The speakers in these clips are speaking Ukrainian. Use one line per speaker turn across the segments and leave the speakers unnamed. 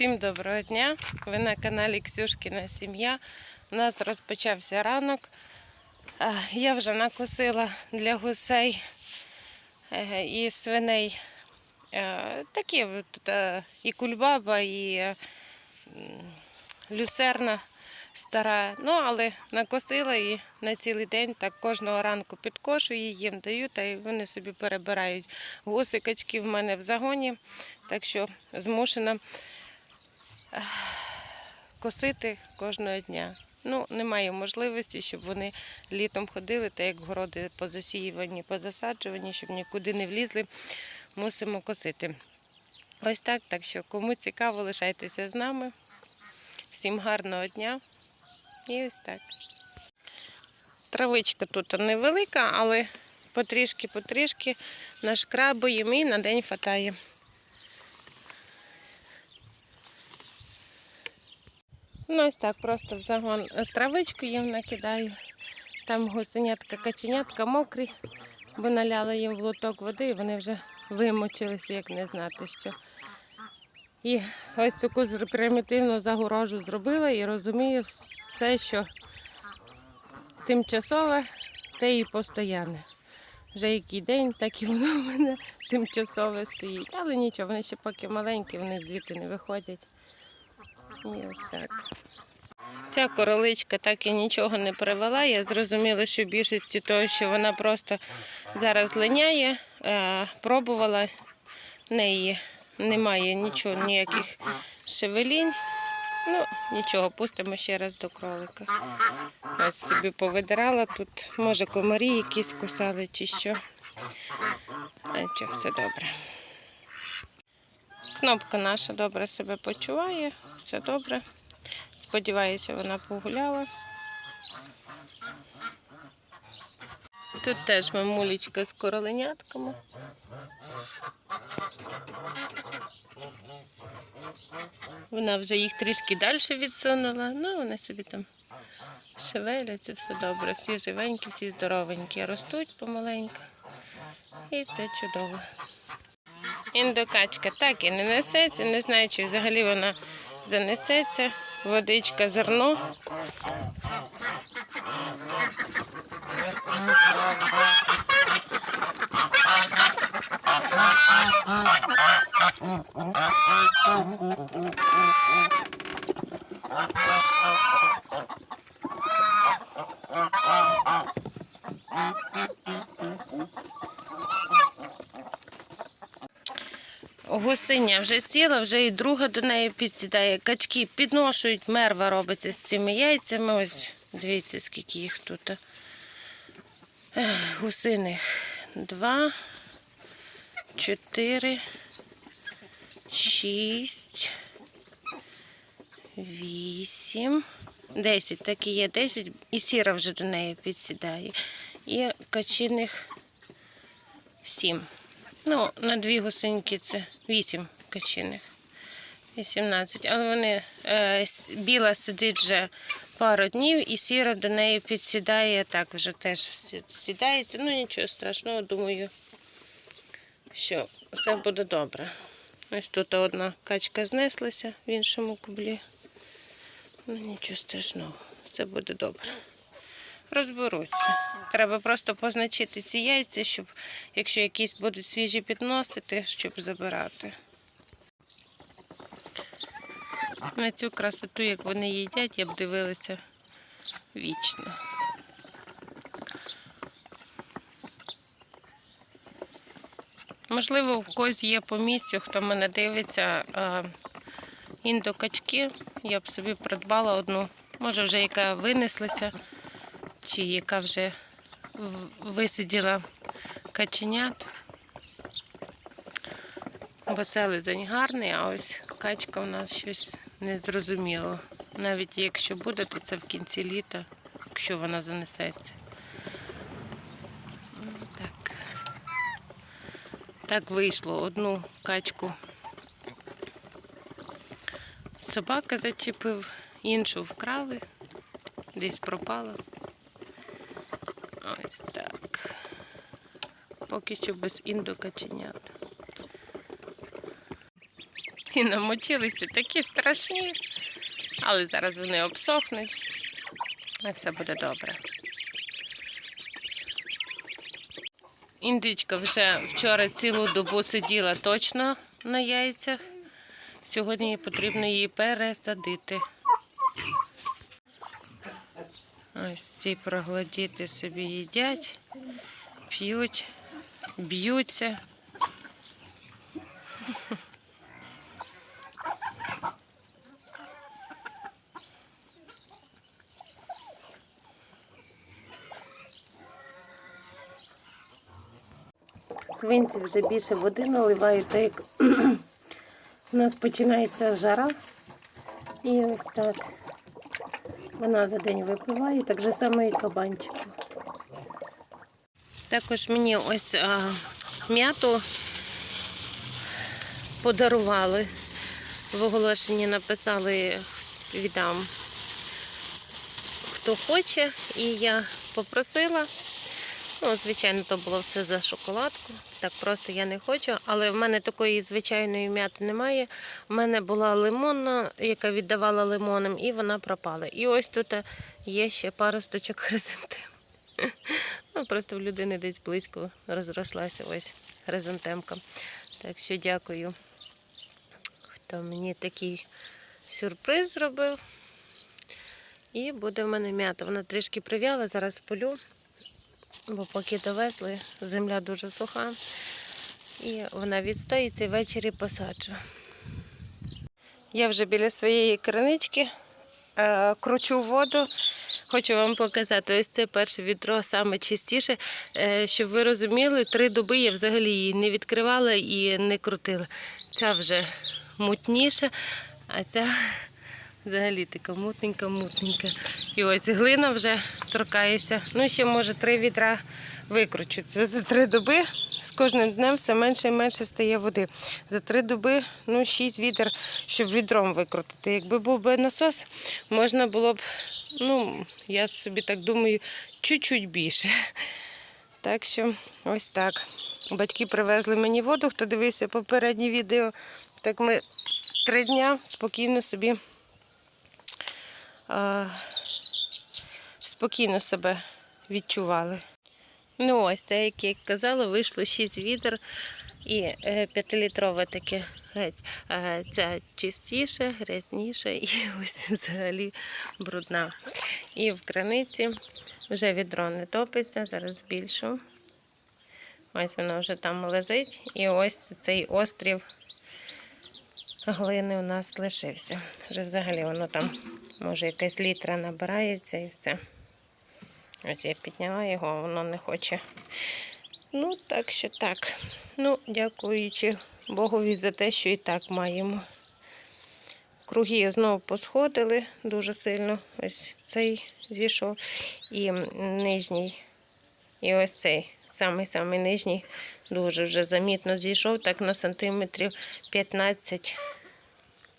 Всім доброго дня! Ви на каналі Ксюшкіна Сім'я. У нас розпочався ранок. Я вже накосила для гусей е, і свиней е, такі от, е, і кульбаба, і люцерна стара. Ну, але накосила і на цілий день так кожного ранку підкошую, їм даю, та вони собі перебирають. Гуси, качки в мене в загоні, так що змушена косити кожного дня. Ну, немає можливості, щоб вони літом ходили, та як городи позасіювані, позасаджувані, щоб нікуди не влізли, мусимо косити. Ось так, так що кому цікаво, лишайтеся з нами. Всім гарного дня. І ось так. Травичка тут невелика, але потрішки-потрішки нашкрабуємо і на день хватає. Ну, ось так, просто в загон е, травичку їм накидаю. Там гусенятка, каченятка мокрі, бо наляла їм в лоток води, і вони вже вимочилися, як не знати що. І ось таку примітивну загорожу зробила і розумію все, що тимчасове, те і постоянне. Вже який день, так і воно в мене тимчасове стоїть. Але нічого, вони ще поки маленькі, вони звідти не виходять. І ось так. Ця короличка так і нічого не привела. Я зрозуміла, що більшості того, що вона просто зараз линяє, е, пробувала в неї немає нічого, ніяких шевелінь. Ну, нічого, пустимо ще раз до кролика. Ось собі повидирала тут, може, комарі якісь кусали чи що. А нічого, все добре. Кнопка наша добре себе почуває, все добре. Сподіваюся, вона погуляла. Тут теж мамулечка з короленятками. Вона вже їх трішки далі відсунула, ну вони собі там шевеляться, все добре. Всі живенькі, всі здоровенькі, ростуть помаленьку. І це чудово. Індокачка так і не несеться, не знаю, чи взагалі вона занесеться. Водичка, зерно. Гусиня вже сіла, вже і друга до неї підсідає. Качки підношують, мерва робиться з цими яйцями. Ось дивіться, скільки їх тут. Гусиних два, чотири, шість, вісім, десять. Так і є, десять. І сіра вже до неї підсідає. І качиних сім. Ну, на дві гусеньки це 8 качиних. 18. Але вони е, біла сидить вже пару днів і сіра до неї підсідає, так вже теж сідається. Ну нічого страшного, думаю, що все буде добре. Ось тут одна качка знеслася в іншому кублі. Ну нічого страшного, все буде добре розберуться. Треба просто позначити ці яйця, щоб якщо якісь будуть свіжі підносити, щоб забирати. На цю красоту, як вони їдять, я б дивилася вічно. Можливо, в когось є по місцю, хто мене дивиться індокачки. Я б собі придбала одну, може вже яка винеслася чи яка вже висиділа каченят. Веселий гарний, а ось качка у нас щось незрозуміло. Навіть якщо буде, то це в кінці літа, якщо вона занесеться. Так, так вийшло. Одну качку собака зачепив, іншу вкрали, десь пропала. Ось так. Поки що без індокаченят. Ці намочилися такі страшні, але зараз вони обсохнуть, і все буде добре. Індичка вже вчора цілу добу сиділа точно на яйцях. Сьогодні потрібно її пересадити. Ось ці проглодіти собі їдять, п'ють, б'ються. Свинці вже більше води наливають, так як у нас починається жара. І ось так. Вона за день випиває, так же само і кабанчику. Також мені ось а, м'яту подарували. В оголошенні написали віддам хто хоче. І я попросила. Ну, звичайно, то було все за шоколадку. Так просто я не хочу. Але в мене такої звичайної м'яти немає. У мене була лимонна, яка віддавала лимоном, і вона пропала. І ось тут є ще пара сточок хризантем. Ну, просто в людини десь близько розрослася ось хризантемка. Так що дякую, хто мені такий сюрприз зробив. І буде в мене м'ята. Вона трішки прив'яла, зараз полю бо поки довезли, земля дуже суха, і вона відстоїться і ввечері посаджу. Я вже біля своєї кринички е, кручу воду. Хочу вам показати, ось це перше відро саме чистіше. Е, щоб ви розуміли, три доби я взагалі її не відкривала і не крутила. Ця вже мутніша, а ця взагалі така мутненька-мутненька. І ось глина вже торкається. Ну, ще, може, три відра викручу. Це за три доби з кожним днем все менше і менше стає води. За три доби ну, шість відер, щоб відром викрутити. Якби був би насос, можна було б, ну, я собі так думаю, чуть-чуть більше. Так що ось так. Батьки привезли мені воду, хто дивився попереднє відео. Так ми три дня спокійно собі а, спокійно себе відчували. Ну ось, так як я казала, вийшло 6 відер і 5-літрове таке геть. Е, Ця чистіше, грязніша і ось взагалі брудна. І в краниці вже відро не топиться, зараз збільшу. Ось воно вже там лежить. І ось цей острів глини у нас лишився. Вже взагалі воно там, може, якась літра набирається і все. Ось я підняла його, воно не хоче. Ну, так що так. Ну, дякуючи Богові за те, що і так маємо. Круги знову посходили дуже сильно. Ось цей зійшов. І нижній. І ось цей самий-самий нижній дуже вже замітно зійшов, так на сантиметрів 15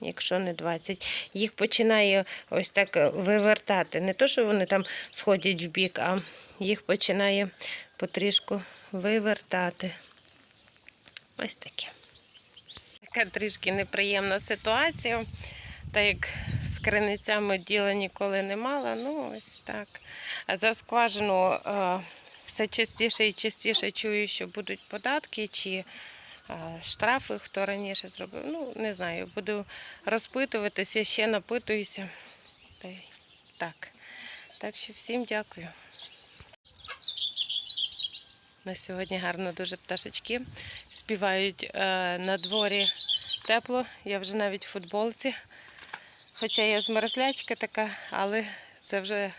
якщо не 20. Їх починає ось так вивертати. Не то, що вони там сходять в бік, а їх починає потрішку вивертати. Ось таке. Така трішки неприємна ситуація. Так як з криницями діла ніколи не мала, ну ось так. А за скважину е, все частіше і частіше чую, що будуть податки чи штрафи, хто раніше зробив. Ну, не знаю, буду розпитуватися, ще напитуюся. Так. Так що всім дякую. На сьогодні гарно дуже пташечки. Співають е, на дворі тепло. Я вже навіть в футболці. Хоча я змерзлячка така, але це вже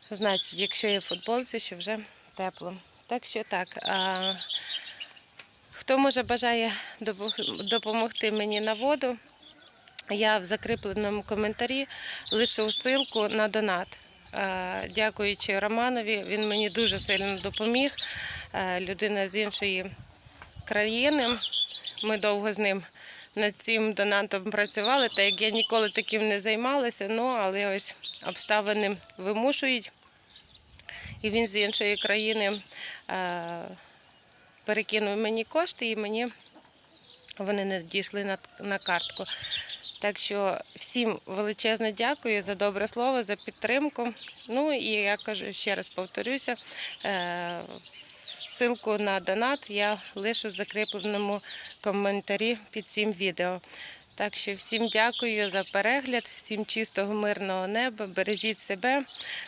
значить, якщо я в футболці, що вже тепло. Так що так. А, Хто може бажає допомогти мені на воду, я в закріпленому коментарі лишу ссылку на донат. Е, Дякуючи Романові, він мені дуже сильно допоміг. Е, Людина з іншої країни. Ми довго з ним над цим донатом працювали, так як я ніколи таким не займалася, ну але ось обставини вимушують. І він з іншої країни е, перекинув мені кошти і мені вони не дійшли на, на картку. Так що всім величезне дякую за добре слово, за підтримку. Ну і я кажу ще раз повторюся. Е- Ссылку на донат я лишу в закріпленому коментарі під цим відео. Так що всім дякую за перегляд, всім чистого мирного неба. Бережіть себе,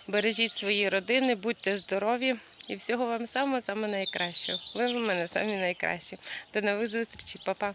бережіть свої родини, будьте здорові і всього вам самого самого найкращого. Ви в мене самі найкращі. До нових зустрічей, Па-па.